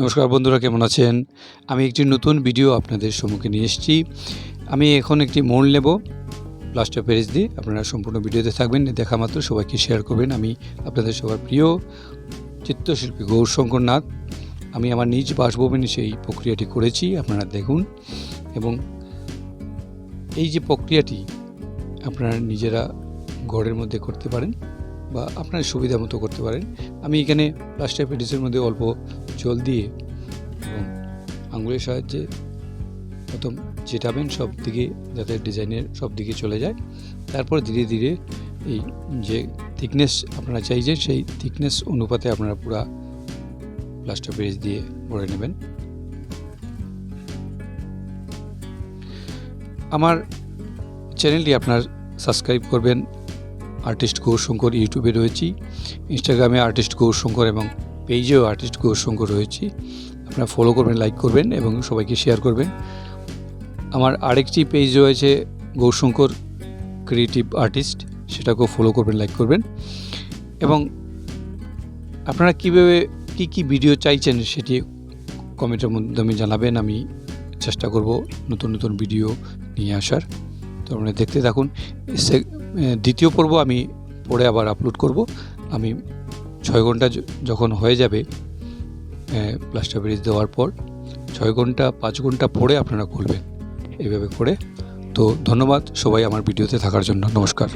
নমস্কার বন্ধুরা, কেমন আছেন? আমি একটি নতুন ভিডিও আপনাদের সম্মুখে নিয়ে এসেছি। আমি এখন একটি মোড় নেব প্লাস্টার প্যারিস দিয়ে। আপনারা সম্পূর্ণ ভিডিওতে থাকবেন, দেখা মাত্র সবাইকে শেয়ার করবেন। আমি আপনাদের সবার প্রিয় চিত্রশিল্পী গৌরশঙ্কর নাথ। আমি আমার নিজ বাসভবনে সেই প্রক্রিয়াটি করেছি, আপনারা দেখুন। এবং এই যে প্রক্রিয়াটি আপনারা নিজেরা ঘরের মধ্যে করতে পারেন বা আপনার সুবিধা মতো করতে পারেন। আমি এখানে প্লাস্টার প্যারিসের মধ্যে অল্প জল দিয়ে এবং আঙুলের সাহায্যে প্রথম চেটাবেন সব দিকে যাতে ডিজাইনের সব দিকে চলে যায়। তারপর ধীরে ধীরে এই যে থিকনেস আপনারা চাইছেন, সেই থিকনেস অনুপাতে আপনারা পুরা প্লাস্টার পেজ দিয়ে ভরে নেবেন। আমার চ্যানেলটি আপনার সাবস্ক্রাইব করবেন। আর্টিস্ট গৌরশঙ্কর ইউটিউবে রয়েছি। ইনস্টাগ্রামে আর্টিস্ট গৌরশঙ্কর এবং পেজেও আর্টিস্ট গৌরশঙ্কর রয়েছি। আপনারা ফলো করবেন লাইক করবেন এবং সবাইকে শেয়ার করবেন। আমার আরেকটি পেজ রয়েছে গৌরশঙ্কর ক্রিয়েটিভ আর্টিস্ট সেটাকেও ফলো করবেন লাইক করবেন। এবং আপনারা কীভাবে, কী কী ভিডিও চাইছেন সেটি কমেন্টের মাধ্যমে জানাবেন, আমি চেষ্টা করব নতুন নতুন ভিডিও নিয়ে আসার। তো আপনারা দেখতে থাকুন। দ্বিতীয় পর্ব আমি পরে আবার আপলোড করব। আমি ছয় ঘণ্টা যখন হয়ে যাবে প্লাস্টার ব্রিজ দেওয়ার পর, ছয় ঘণ্টা, পাঁচ ঘণ্টা পরে আপনারা খুলবেন। এইভাবে করে। তো ধন্যবাদ সবাই আমার ভিডিওতে থাকার জন্য। নমস্কার।